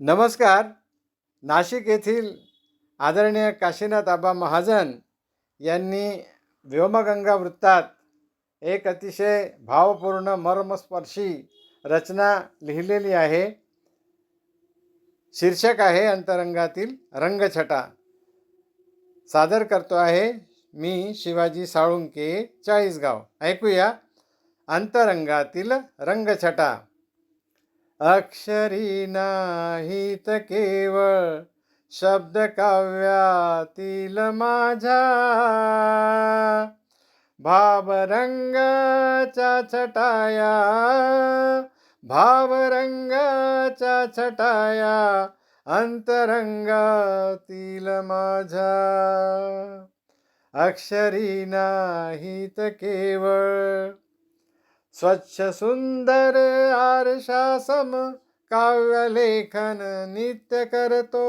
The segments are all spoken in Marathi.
नमस्कार. नाशिक येथील आदरणीय काशीनाथ आबा महाजन यांनी व्योमगंगा वृत्तात एक अतिशय भावपूर्ण मर्मस्पर्शी रचना लिहिलेली आहे. शीर्षक आहे अंतरंगातील रंगछटा. सादर करतो आहे मी शिवाजी साळुंके चाळीसगाव. ऐकूया. अंतरंगातील रंगछटा. अक्षरी नाहीत केवळ शब्द काव्यातील माझ्या भावरंगाच्या छटाया भावरंगाच्या छटाया अंतरंगातील माझ्या अक्षरी नाहीत केवळ स्वच्छ सुंदर आरशासम काव्यलेखन नित्य करतो.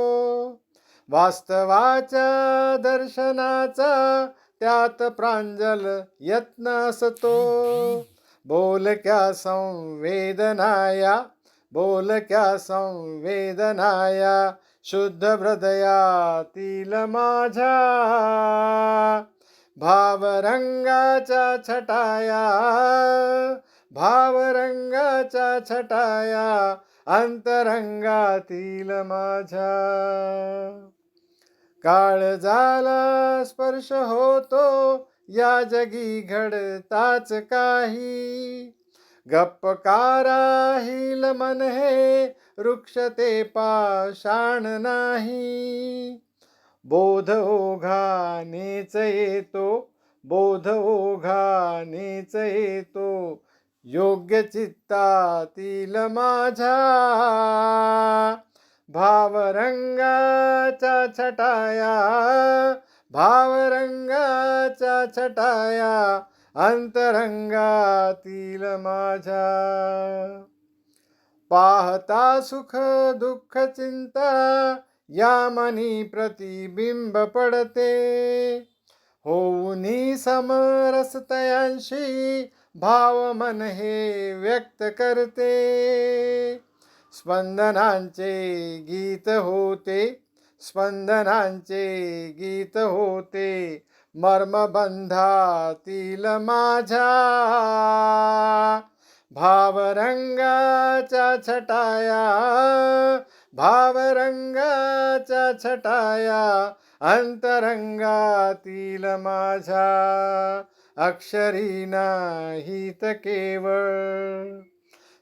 वास्तवाच्या दर्शनाचा त्यात प्रांजल यत्न असतो. बोलक्या संवेदनाया बोलक्या संवेदनाया शुद्ध हृदयातील माझ्या भावरंगाच्या छटाया भावरंगाच्या छटाया अंतरंगातील माझ्या. काळ झाला स्पर्श होतो या जगी घडताच काही. गप्प काराहील मन हे वृक्ष ते पाषाण नाही. बोध ओघानेच येतो बोध ओघानेच येतो योग्य चित्तातील माझ्या भावरंगाच्या छटाया भावरंगाच्या छटाया अंतरंगातील माझ्या पाहता सुख दुःख चिंता या मनी प्रतिबिंब पडते. होऊनी समरसतयांशी भाव मन हे व्यक्त करते. स्पंदनांचे गीत होते स्पंदनांचे गीत होते. मर्मबंधातील माझ्या भावरंगाच्या छटाया भावरंगाच्या छटाया अंतरंगातील माझ्या अक्षरी नाहीत केवळ.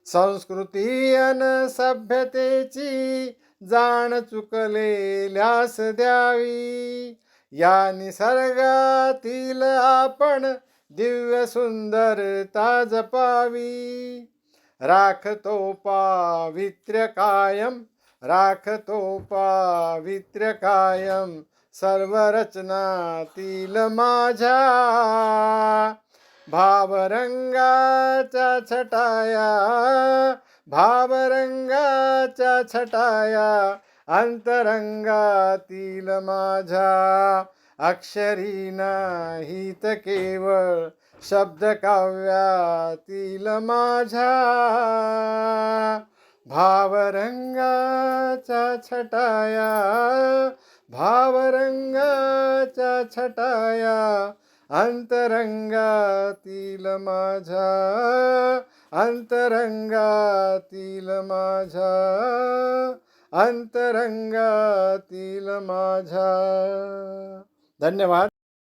संस्कृती अन सभ्यतेची जाण चुकलेल्यास द्यावी. या निसर्गातील आपण दिव्य सुंदरता जपावी. राखतो पावित्र्य कायम राखतो पावित्र्य कायम. सर्व रचनातील माझ्या भावरंगाच्या छटाया भावरंगाच्या छटाया अंतरंगातील माझ्या अक्षरी नाहीत केवळ शब्द काव्यातील माझ्या भावरंगाच्या छटाया भावरंगाच्या छटाया अंतरंगातील माझ्या अंतरंगातील माझ्या अंतरंगातील माझ्या धन्यवाद.